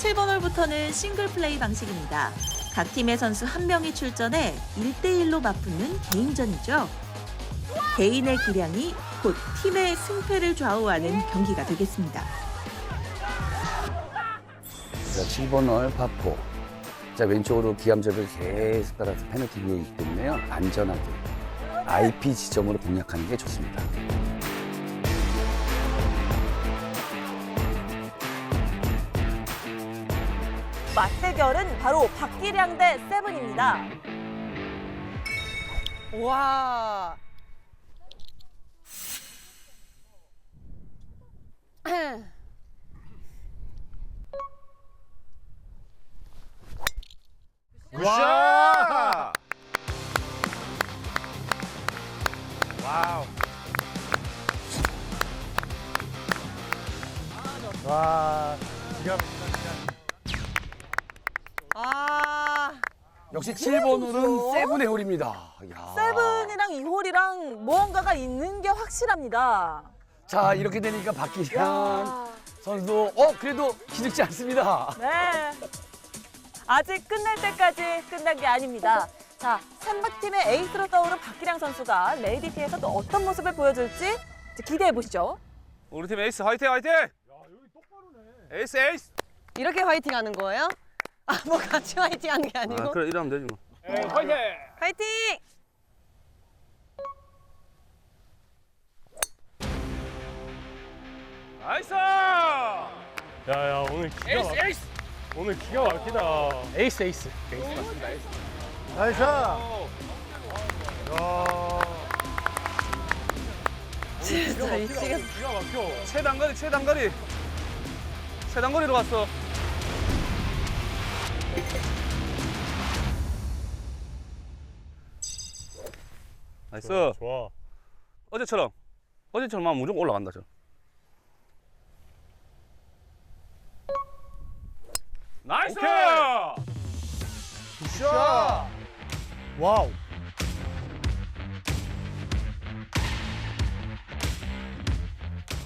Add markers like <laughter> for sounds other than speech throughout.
7번 홀부터는 싱글 플레이 방식입니다. 각 팀의 선수 한 명이 출전해 1대1로 맞붙는 개인전이죠. 개인의 기량이 곧 팀의 승패를 좌우하는 경기가 되겠습니다. 자, 7번 홀 파포. 자, 왼쪽으로 기암적을 계속 따라서 페널티 구역이기 때문에요. 안전하게 IP 지점으로 공략하는 게 좋습니다. 맞대결은 바로 박기량 대 세븐입니다. 와. 굿샷! 와우. 와, 기가 아. 역시 7번 홀은 세븐의 홀입니다. 야. 세븐이랑 이 홀이랑 무언가가 있는 게 확실합니다. 자, 이렇게 되니까 박기량 선수도 어, 그래도 기죽지 않습니다. 네. 아직 끝날 때까지 끝난 게 아닙니다. 자, 선박팀의 에이스로 떠오른 박기량 선수가 레이디티에서 또 어떤 모습을 보여줄지 이제 기대해 보시죠. 우리 팀 에이스 화이팅 화이팅! 에이스 에이스! 이렇게 화이팅 하는 거예요? 아, 뭐 같이 화이팅 하는 게 아니고. 아 그래 이러면 되지 뭐. 화이팅! 나이스! 야야 오늘 기가 에이스 막 에이스! 오늘 기가 막히다. 에이스 에이스. 나이스. 야. 진짜 미치겠다. 막혀. 기가 막혀. 최단거리 최단거리 최단거리로 갔어. 나이스. 좋아. 어제처럼 어제처럼 하면 무조건 올라간다 저. 나이스! 굿샷. 와우.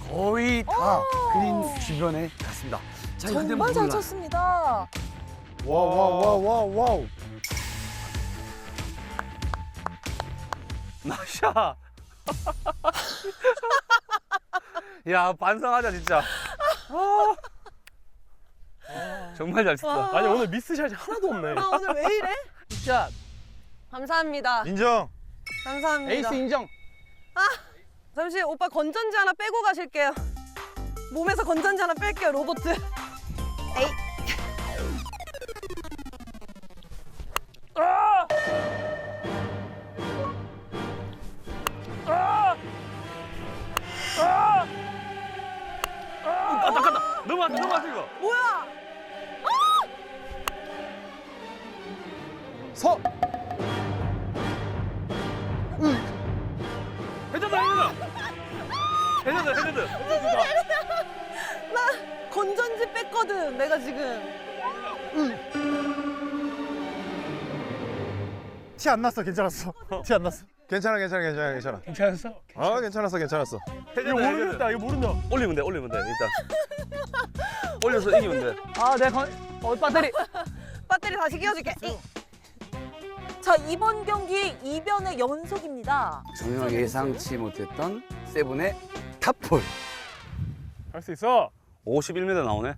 거의 다 그린 주변에 갔습니다. 자, 정말 잘. 쳤습니다. 와와와와 와우. 나샤. <laughs> 야 반성하자 진짜. 아. 정말 잘 쳤다. 아니 오늘 미스샷이 하나도 없네. 아, 오늘 왜 이래? 굿샷. 감사합니다. 인정. 감사합니다. 인정. 잠시 오빠 건전지 하나 빼고 가실게요. 몸에서 건전지 하나 뺄게요, 로보트. 에이. 넘어왔다 넘어왔어 이거. 뭐야? 서. 해저드 해저드. 해저드 해저드. 나 건전지 뺐거든, 내가 지금. 티 안 났어. 괜찮았어. 티 안 났어. 괜찮아 괜찮아 괜찮아 괜찮아 괜찮았어? 아 괜찮았어 괜찮았어 해저드 이거 해저드. 모르겠다. 이거 모른다. 올리면 돼 올리면 돼 일단. <laughs> 올려서 이기면 돼. 아, 내가 건... 어, 배터리. <laughs> 배터리 다시 끼워줄게. 이. 자, 이번 경기 이변의 연속입니다. 전혀 예상치 못했던 세븐의 탑폴. 할수 있어. 51m 나오네.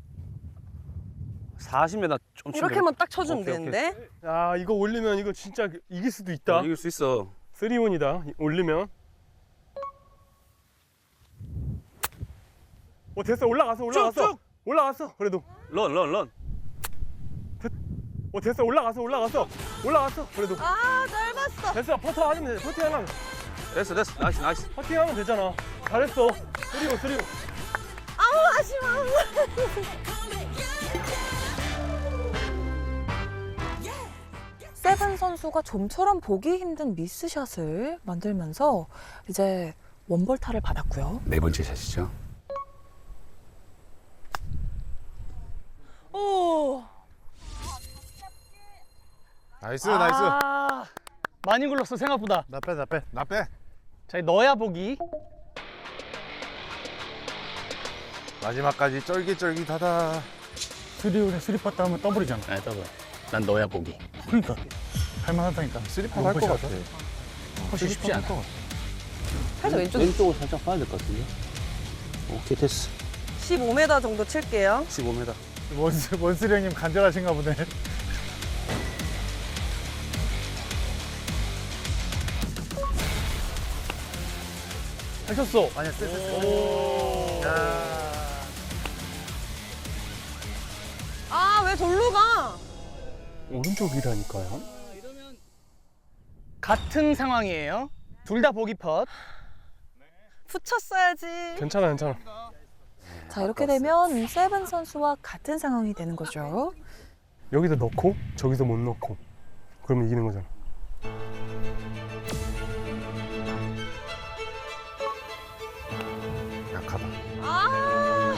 40m 좀 치면 이렇게만 딱 쳐주면 오케이, 오케이. 되는데. 야 이거 올리면 이거 진짜 이길 수도. 있다. 어, 이길 수 있어. 쓰리온이다. 올리면. 어 됐어 올라갔어 올라갔어 쭉! 올라갔어 그래도 런 런 런. 어 됐어 올라갔어 올라갔어 올라갔어 그래도 아, 짧았어. 됐어 퍼터 하면 돼 퍼팅 하면 됐어 됐어 나이스 나이스. 퍼팅 하면 되잖아 잘했어 쓰리온 쓰리온 아우, 아쉬워. 세븐 선수가 좀처럼 보기 힘든 미스샷을 만들면서 이제 원벌타를 받았고요. 네 번째 샷이죠. 오. 나이스 나이스 아, 많이 굴렀어 생각보다. 나빼 나빼 나빼 자, 넣어야 보기. 마지막까지 쫄깃쫄깃하다 쓰리 쓰리 파트 하면 더블이잖아. 네, 더블. 난 넣어야 보기. 그러니까 할만하다니까. 쓰리파 할것 같아. 훨씬 쉽지 않아. 살짝 왼쪽 왼쪽으로 살짝 빠야 될 것 같은데. 오케이, 됐어. 15m 정도 칠게요. 15m. 원스 원스리 형님 간절하신가 보네. 하셨어. 아니야, 쓰, 쓰, 쓰. 아, 왜 절로 가? 오른쪽이라니까요. 같은 상황이에요. 둘 다 보기 펫. 붙였어야지. 괜찮아, 괜찮아. 자, 이렇게 되면 세븐 선수와 같은 상황이 되는 거죠. 여기서 넣고 저기서 못 넣고 그러면 이기는 거잖아. 약하다. 아,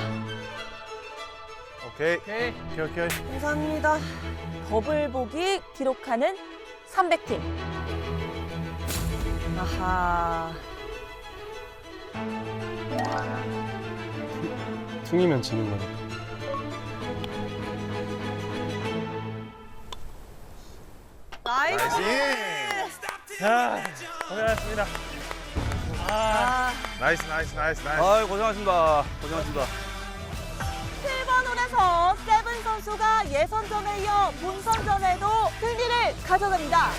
오케이. 오케이. 오케이, 오케이. 감사합니다. 더블 보기 기록하는 300팀. 아하. 승이면 지는 거니까. 나이스. 자, 고생하셨습니다. 나이스, 나이스, 나이스, 나이스. 아유 고생하셨습니다. 고생하셨습니다. 7번 홀에서 세븐 선수가 예선전에 이어 본선전에도 승리를 가져갑니다.